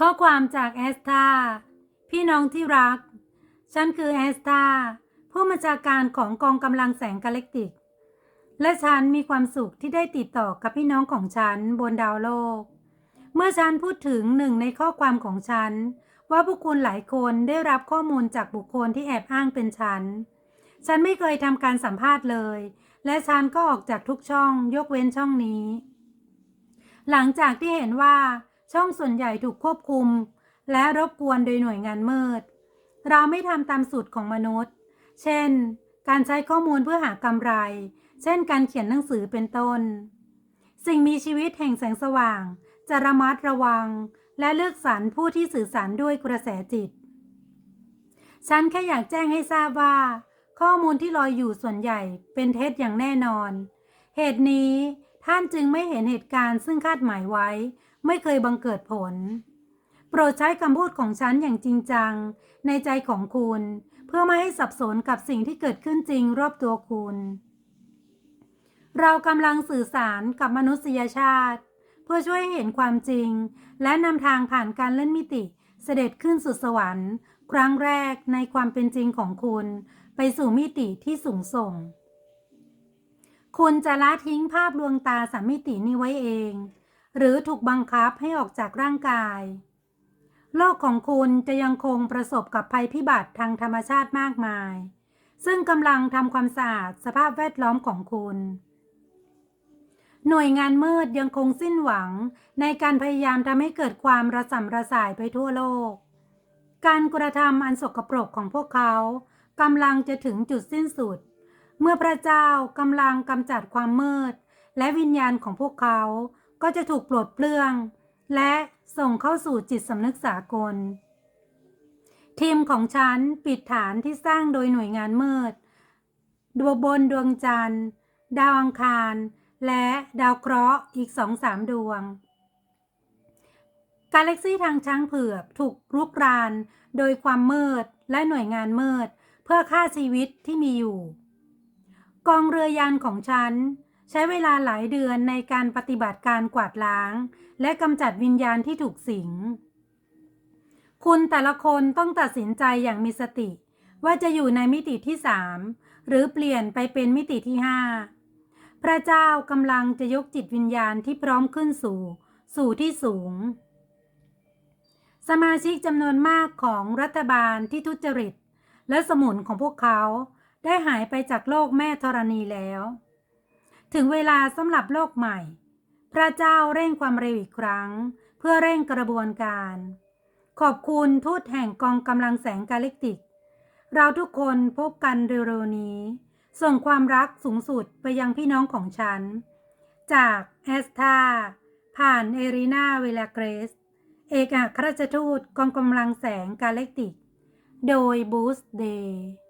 ข้อความจากแอสตาพี่น้องที่รัก ฉันคือแอสตาผู้บัญชาการของกองกำลังแสงกาแล็กติก และฉันมีความสุขที่ได้ติดต่อกับพี่น้องของฉันบนดาวโลก เมื่อฉันพูดถึงหนึ่งในข้อความของฉัน ว่าผู้คุณหลายคนได้รับข้อมูลจากบุคคลที่แอบอ้างเป็นฉัน ฉันไม่เคยทำการสัมภาษณ์เลย และฉันก็ออกจากทุกช่องยกเว้นช่องนี้ หลังจากที่เห็นว่า ช่องส่วนใหญ่ถูกควบคุม และรบกวนโดยหน่วยงานมืด เราไม่ทำตามสูตรของมนุษย์ เช่น การใช้ข้อมูลเพื่อหากำไร เช่นการเขียนหนังสือเป็นต้น สิ่งมีชีวิตแห่งแสงสว่าง จะระมัดระวัง และเลือกสรรผู้ที่สื่อสารด้วยกระแสจิต ฉันแค่อยากแจ้งให้ทราบว่า ข้อมูลที่ลอยอยู่ส่วนใหญ่เป็นเท็จอย่างแน่นอน เหตุนี้ท่านจึงไม่เห็นเหตุการณ์ซึ่งคาดหมายไว้ ไม่เคยบังเกิดผล โปรดใช้คำพูดของฉันอย่างจริงจัง ในใจของคุณ เพื่อไม่ให้สับสนกับสิ่งที่เกิดขึ้นจริงรอบตัวคุณ เรากำลังสื่อสารกับมนุษยชาติ เพื่อช่วยให้เห็นความจริง และนำทางผ่านการเล่นมิติ เสด็จขึ้นสู่สวรรค์ ครั้งแรกในความเป็นจริงของคุณ ไปสู่มิติที่สูงส่งคุณจะละทิ้งภาพลวงตาสามมิตินี้ไว้เอง หรือถูกบังคับให้ออกจากร่างกาย โลกของคุณจะยังคงประสบกับภัยพิบัติทางธรรมชาติมากมาย ซึ่งกำลังทำความสะอาดสภาพแวดล้อมของคุณ หน่วยงานมืดยังคงสิ้นหวังในการพยายามทำให้เกิดความระสำระสายไปทั่วโลก การกระทำอันสกปรกของพวกเขากำลังจะถึงจุดสิ้นสุด เมื่อพระเจ้ากำลังกำจัดความมืด และวิญญาณของพวกเขา ก็จะถูกปลดเปลื้อง และส่งเข้าสู่จิตสำนึกสากล ทีมของฉันปิดฐานที่สร้างโดยหน่วยงานมืด ดวงบนดวงจันทร์ ดาวอังคาร และดาวเคราะห์อีกสองสามดวง กาแล็กซี่ทางช้างเผือกถูกรุกราน โดยความมืดและหน่วยงานมืด เพื่อฆ่าชีวิตที่มีอยู่ กองเรือยานของฉัน ใช้เวลาหลายเดือนในการปฏิบัติการกวาดล้าง และกำจัดวิญญาณที่ถูกสิง คุณแต่ละคนต้องตัดสินใจอย่างมีสติ ว่าจะอยู่ในมิติที่สามหรือเปลี่ยนไปเป็นมิติที่ห้าพระเจ้ากำลังจะยกจิตวิญญาณที่พร้อมขึ้นสู่ สู่ที่สูง สมาชิกจำนวนมากของรัฐบาลที่ทุจริต และสมุนของพวกเขาได้หายไปจากโลกแม่ธรณีแล้ว ถึงเวลาสำหรับโลกใหม่ พระเจ้าเร่งความเร็วอีกครั้ง เพื่อเร่งกระบวนการ ขอบคุณทูตแห่งกองกำลังแสงกาแล็กติก เราทุกคนพบกันเร็วๆนี้ ส่งความรักสูงสุดไปยังพี่น้องของฉัน จากแอสตาผ่านเอรีนาเวลาเกรส เอกอัครราชทูตกองกำลังแสงกาแล็กติก โดยบูสเดย์